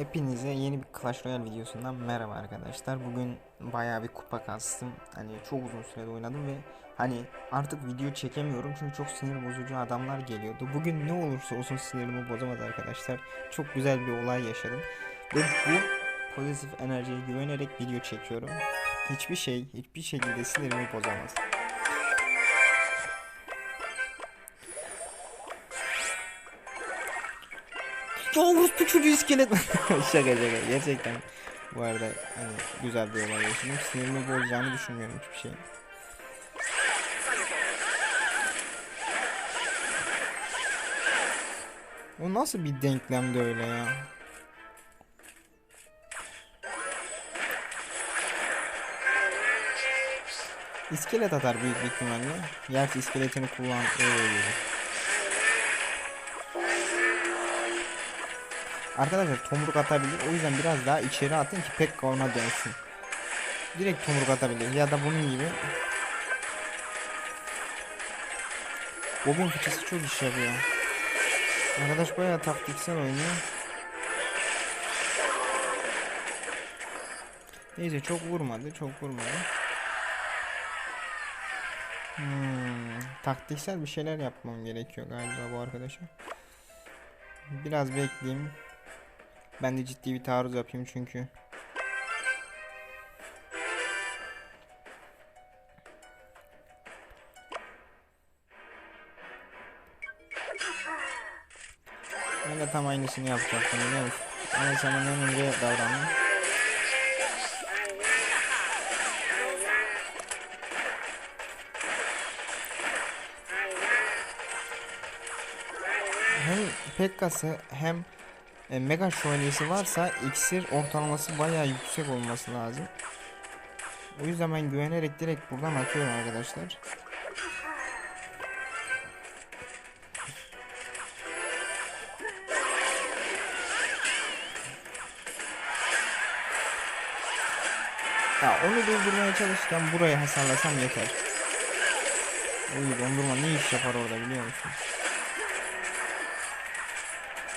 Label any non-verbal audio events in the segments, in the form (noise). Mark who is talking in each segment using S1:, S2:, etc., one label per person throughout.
S1: Hepinize yeni bir Clash Royale videosundan merhaba arkadaşlar. Bugün bayağı bir kupa kastım. Hani çok uzun sürede oynadım ve hani artık video çekemiyorum çünkü çok sinir bozucu adamlar geliyordu. Bugün ne olursa olsun sinirimi bozamaz arkadaşlar. Çok güzel bir olay yaşadım. Ve bu pozitif enerjiye güvenerek video çekiyorum. Hiçbir şey, hiçbir şekilde sinirimi bozamaz. Orospu çocuğu iskelet. (laughs) şaka şaka gerçekten. Bu arada hani güzel bir olay yaşadım. Sinirimi bozacağını düşünmüyorum hiçbir şey. O nasıl bir denklemdi öyle ya? İskelet atar büyük bir ihtimalle. Gerçi iskeletini kullan öyle Arkadaşlar tomruk atabilir. O yüzden biraz daha içeri atın ki pek ona dönsün. Direkt tomruk atabilir. Ya da bunun gibi. Bobin fıçısı çok iş yapıyor. Arkadaş bayağı taktiksel oynuyor. Neyse çok vurmadı. Çok vurmadı. Hmm, taktiksel bir şeyler yapmam gerekiyor galiba bu arkadaşa. Biraz bekleyeyim. Ben de ciddi bir taarruz yapayım çünkü. Ben de tam aynısını yapacaktım biliyor musun? Ama senden önce davrandım. Hem Pekka'sı hem e, Mega Şövalyesi varsa iksir ortalaması bayağı yüksek olması lazım. O yüzden ben güvenerek direkt buradan atıyorum arkadaşlar. Ya onu durdurmaya çalışırken burayı hasarlasam yeter. Oy dondurma ne iş yapar orada biliyor musun?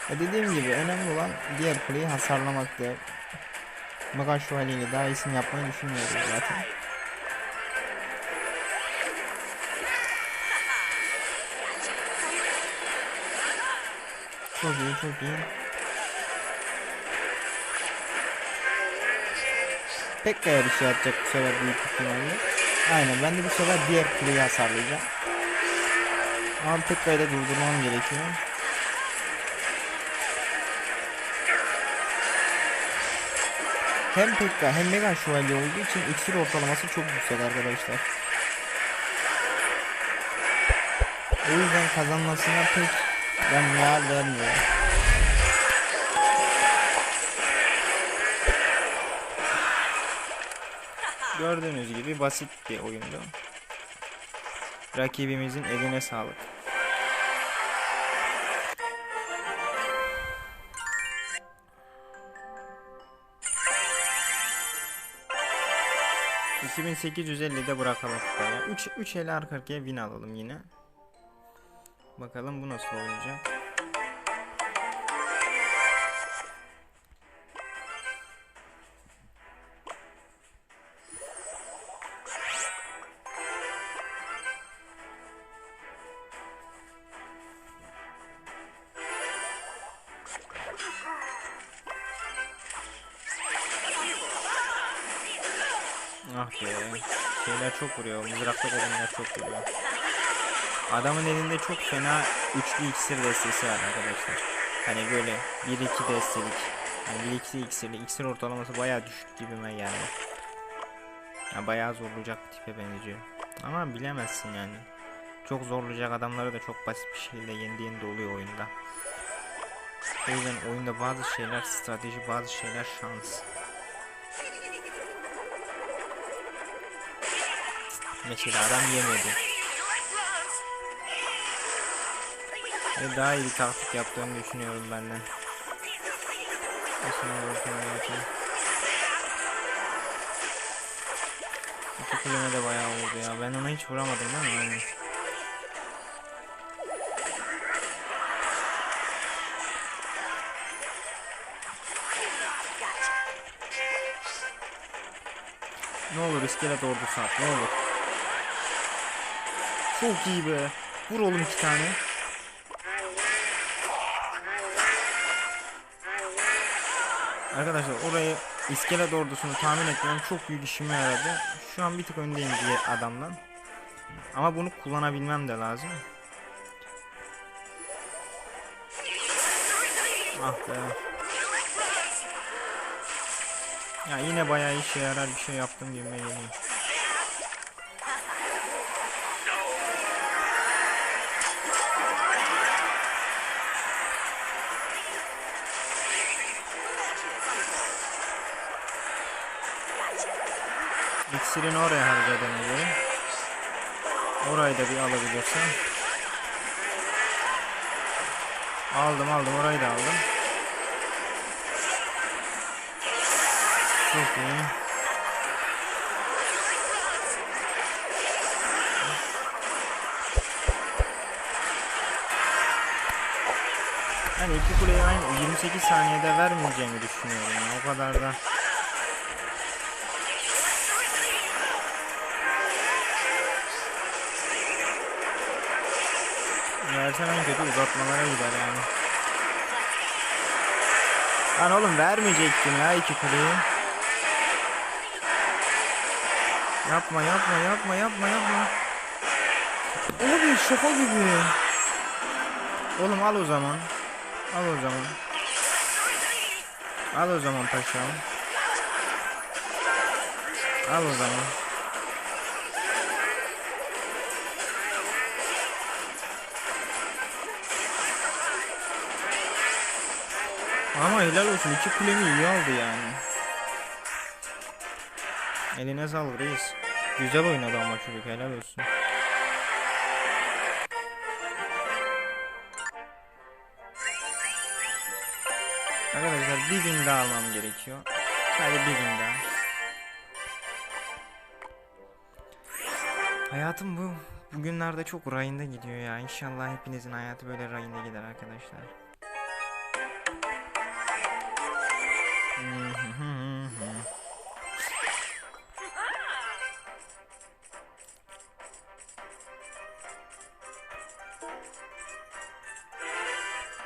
S1: Ya dediğim gibi önemli olan diğer kuleyi hasarlamaktı. Mega şövalyeyle daha iyisini yapmayı düşünmüyorum zaten. Çok iyi çok iyi. Pekka'ya bir şey atacak bu sefer büyük ihtimalle. Aynen ben de bu sefer diğer kuleyi hasarlayacağım. Ama Pekka'yı da durdurmam gerekiyor. Hem Pekka hem Mega Şövalye olduğu için iksir ortalaması çok yüksek arkadaşlar. O yüzden kazanmasına pek ben meal vermiyorum. Gördüğünüz gibi basit bir oyundu. Rakibimizin eline sağlık. ...2850'de bırakalım kupaya. 3 3 el arka arkaya win alalım yine. Bakalım bu nasıl olacak. Ah be. Şeyler çok vuruyor. Mızrakta olanlar çok vuruyor. Adamın elinde çok fena üçlü iksir destesi var arkadaşlar. Hani böyle 1-2 destelik. Yani 1-2 iksirli. İksir ortalaması bayağı düşük gibime geldi. Ya bayağı zorlayacak bir tipe benziyor. Ama bilemezsin yani. Çok zorlayacak adamları da çok basit bir şekilde yendiğin de oluyor oyunda. O yüzden oyunda bazı şeyler strateji, bazı şeyler şans. Mesela adam yemedi. Ve daha iyi taktik yaptığını düşünüyorum benden. Aslında vurduğum. İki kulüme de bayağı oldu ya. Ben ona hiç vuramadım değil mi? Aynen. Ne olur iskelet ordusu at ne olur. Çok iyi be. Vur oğlum iki tane. Arkadaşlar orayı iskelet ordusunu tahmin etmem çok büyük işime yaradı. Şu an bir tık öndeyim diye adamdan. Ama bunu kullanabilmem de lazım. Ah be. Ya yine bayağı işe yarar bir şey yaptım gibime geliyor. İksirini oraya harcadığına göre Orayı da bir alabilirsem Aldım aldım. Orayı da aldım. Çok iyi. Hani iki kuleyi aynı 28 saniyede vermeyeceğimi düşünüyorum. Ya. O kadar da Versem en kötü uzatmalara gider yani. Lan oğlum vermeyecektim ya iki kuleyi. Yapma yapma yapma yapma yapma. Abi şaka gibi. Oğlum al o zaman. Al o zaman. Al o zaman paşam. Al o zaman. Ama helal olsun iki kulemi iyi aldı yani. Eline sağlık reis. Güzel oynadı ama çocuk helal olsun. Arkadaşlar bir win daha almam gerekiyor. Sadece bir win daha. Hayatım bu. Bugünlerde çok rayında gidiyor ya. İnşallah hepinizin hayatı böyle rayında gider arkadaşlar.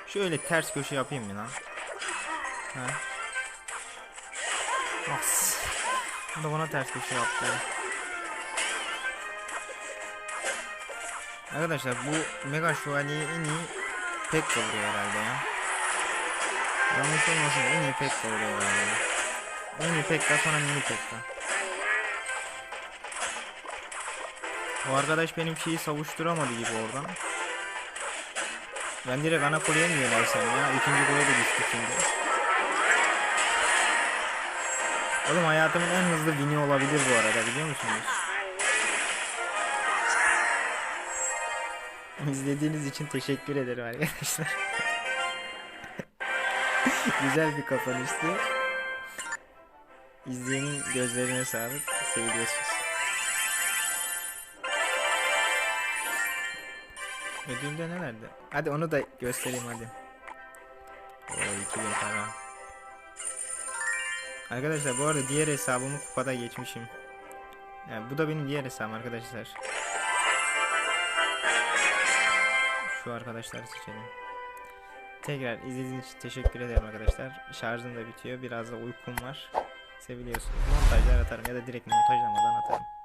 S1: Şöyle ters köşe yapayım mı lan? Ha? As. Bu da bana ters köşe yaptı. Arkadaşlar bu Mega Şövalye'yi en iyi pek vuruyor herhalde ya. Yanlış olmasın en iyi pek vuruyor herhalde. En iyi pek de sonra mini pek de. O arkadaş benim şeyi savuşturamadı gibi oradan. Ben direkt ana kuleye mi yönelsem ya? İkinci kule de düştü şimdi. Oğlum hayatımın en hızlı bini olabilir bu arada biliyor musunuz? İzlediğiniz için teşekkür ederim arkadaşlar. (laughs) Güzel bir kapanıştı. İzleyenin gözlerine sağlık. Seviyorsunuz. Ödülde nelerdi? Hadi onu da göstereyim hadi. Oo 2000 para. Arkadaşlar bu arada diğer hesabımı kupada geçmişim. Yani bu da benim diğer hesabım arkadaşlar. Şu arkadaşları seçelim. Tekrar izlediğiniz için teşekkür ederim arkadaşlar. Şarjım da bitiyor. Biraz da uykum var. Seviliyorsunuz. Montajlar atarım ya da direkt montajlamadan atarım.